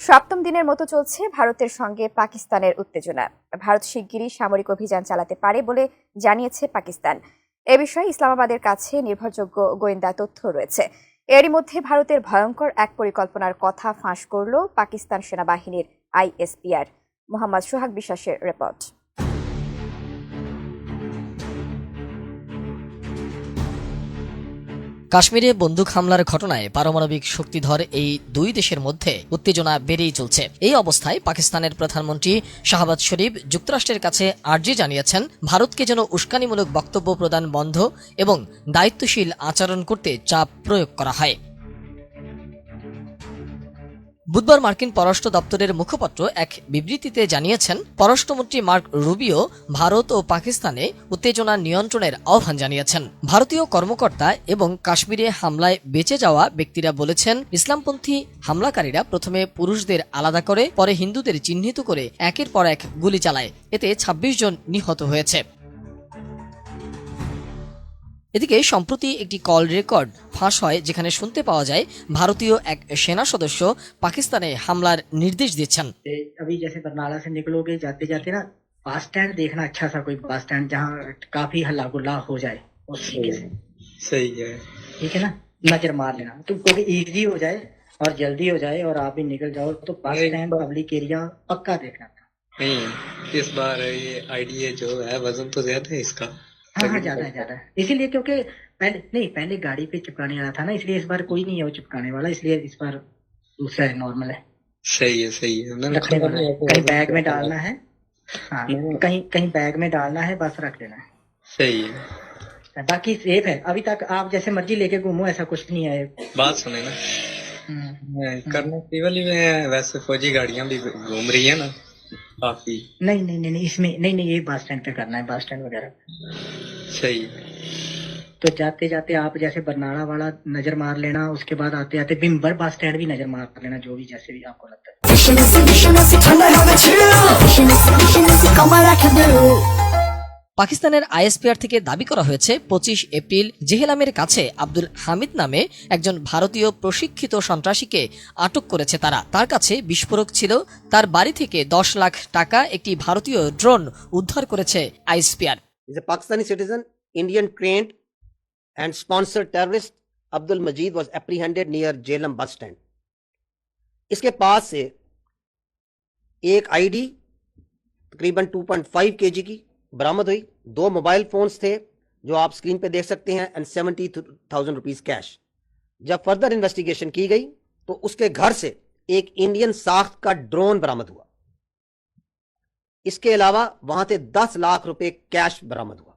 সপ্তম দিনের মতো চলছে ভারতের সঙ্গে পাকিস্তানের উত্তেজনা। ভারত শিগগিরই সামরিক অভিযান চালাতে পারে বলে জানিয়েছে পাকিস্তান। এ বিষয়ে ইসলামাবাদের কাছে নির্ভরযোগ্য গোয়েন্দা তথ্য রয়েছে। এরই মধ্যে ভারতের ভয়ঙ্কর এক পরিকল্পনার কথা ফাঁস করল পাকিস্তান সেনাবাহিনীর আইএসপিআর। মোহাম্মদ সোহাগ বিশ্বাসের রিপোর্ট। কাশ্মীরে বন্দুক হামলার ঘটনায় পারমাণবিক শক্তিধর এই দুই দেশের মধ্যে উত্তেজনা বেড়েই চলছে। এই অবস্থায় পাকিস্তানের প্রধানমন্ত্রী শাহবাজ শরীফ যুক্তরাষ্ট্রের কাছে আর্জি জানিয়েছেন, ভারতকে যেন উস্কানিমূলক বক্তব্য প্রদান বন্ধ এবং দায়িত্বশীল আচরণ করতে চাপ প্রয়োগ করা হয়। বুধবার মার্কিন পররাষ্ট্র দপ্তরের মুখপাত্র এক বিবৃতিতে জানিয়েছেন, পররাষ্ট্রমন্ত্রী মার্ক রুবিও ভারত ও পাকিস্তানে উত্তেজনা নিয়ন্ত্রণের আহ্বান জানিয়েছেন। ভারতীয় কর্মকর্তা এবং কাশ্মীরে হামলায় বেঁচে যাওয়া ব্যক্তিরা বলেছেন, ইসলামপন্থী হামলাকারীরা প্রথমে পুরুষদের আলাদা করে, পরে হিন্দুদের চিহ্নিত করে একের পর এক গুলি চালায়। এতে ২৬ জন নিহত হয়েছে। এদিকে সম্প্রতি একটি কল রেকর্ড ফাঁস হয় যেখানে শুনতে পাওয়া যায় ভারতীয় এক সেনা সদস্য পাকিস্তানে হামলার নির্দেশ দিচ্ছেন ते अभी जैसे बरनाला से निकलोगे जाते जाते ना बस स्टैंड देखना अच्छा सा कोई बस स्टैंड जहाँ काफी हल्ला गुल्ला हो जाए उस तरीके से सही है ठीक है ना नजर मार लेना तो क्योंकि इजी हो जाए और जल्दी हो जाए और आप भी निकल जाओ तो बस नहीं, स्टैंड पब्लिक एरिया पक्का देखना था नहीं इस बार ये आईडिया जो है वजन तो ज्यादा है इसका ہاں ہاں زیادہ زیادہ اسی لیے کیونکہ پہلے نہیں پہلے گاڑی پہ چپکانے والا تھا نا اس لیے اس بار کوئی نہیں ہے وہ چپکانے والا اس لیے اس بار دوسرا ہے نارمل ہے۔ صحیح ہے صحیح ہے۔ کہیں بیگ میں ڈالنا ہے۔ ہاں، کہیں کہیں بیگ میں ڈالنا ہے بس رکھ لینا ہے۔ صحیح ہے۔ باقی سیف ہے۔ ابھی تک آپ جیسے مرضی لے کے گھومو ایسا کچھ نہیں ہے۔ بات سنیں نا۔ کرنے میں ویسے فوجی گاڑیاں بھی گھوم رہی ہیں نا۔ کافی۔ نہیں نہیں نہیں اس میں نہیں نہیں یہ بس اسٹینڈ پہ کرنا ہے بس اسٹینڈ وغیرہ۔ صحیح۔ تو جاتے جاتے آپ جیسے برناڑا والا نظر مار لینا اس کے بعد آتے آتے بمبر بس اسٹینڈ بھی نظر مار لینا جو بھی جیسے بھی آپ کو لگتا ہے۔ পাকিস্তানের আইএসপিআর থেকে দাবি করা হয়েছে পঁচিশ এপ্রিল জেহেলামের কাছে আব্দুল হামিদ নামে একজন ভারতীয় প্রশিক্ষিত সন্ত্রাসীকে আটক করেছে তারা তার কাছে বিস্ফোরক ছিল তার বাড়ি থেকে দশ লাখ টাকা একটি ভারতীয় ড্রোন উদ্ধার করেছে ISPR is a Pakistani citizen, Indian trained and sponsored terrorist Abdul Majid was apprehended near Jhelum bus stand. इसके पास से एक आईडी तकरीबन 2.5 केजी की برآمد ہوئی۔ دو موبائل فونز تھے جو آپ سکرین پہ دیکھ سکتے ہیں اینڈ سیونٹی تھاؤزینڈ روپیز کیش جب فردر انویسٹیگیشن کی گئی، تو اس کے گھر سے ایک انڈین ساخت کا ڈرون برآمد ہوا۔ اس کے علاوہ وہاں سے دس لاکھ روپے کیش برآمد ہوا۔